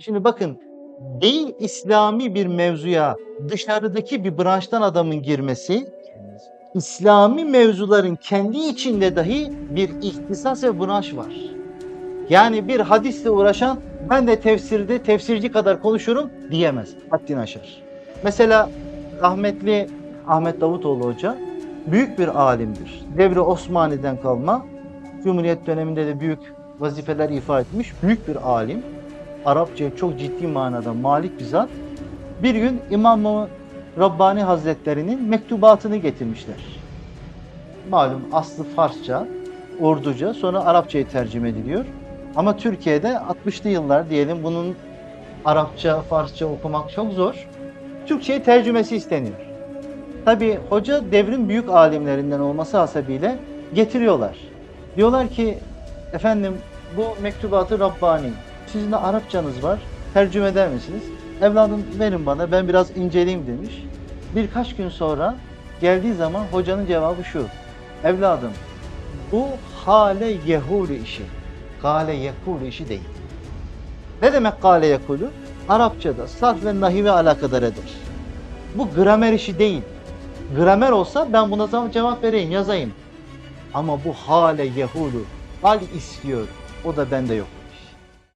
Şimdi bakın değil İslami bir mevzuya dışarıdaki bir branştan adamın girmesi İslami mevzuların kendi içinde dahi bir ihtisas ve branş var. Yani bir hadisle uğraşan ben de tefsirde tefsirci kadar konuşurum diyemez. Haddini aşar. Mesela rahmetli Ahmet Davutoğlu Hoca büyük bir alimdir. Devri Osmani'den kalma. Cumhuriyet döneminde de büyük vazifeler ifa etmiş. Büyük bir alim. Arapçaya çok ciddi manada malik bir zat. Bir gün İmam-ı Rabbani Hazretleri'nin mektubatını getirmişler. Malum aslı Farsça, Urduca, sonra Arapçaya tercüme ediliyor. Ama Türkiye'de 60'lı yıllar diyelim bunun Arapça, Farsça okumak çok zor. Türkçe'ye tercümesi isteniyor. Tabi hoca devrin büyük alimlerinden olması hasebiyle getiriyorlar. Diyorlar ki efendim bu mektubatı Rabbani. Sizin de Arapçanız var. Tercüme eder misiniz? Evladım verin bana ben biraz inceleyeyim demiş. Birkaç gün sonra geldiği zaman hocanın cevabı şu. Evladım bu hale yehulu işi. Kale yekulu işi değil. Ne demek kale yekulu? Arapçada sarf ve nahive alakadar eder. Bu gramer işi değil. Gramer olsa ben buna cevap vereyim, yazayım. Ama bu hale yehulu, hal istiyor. O da bende yok.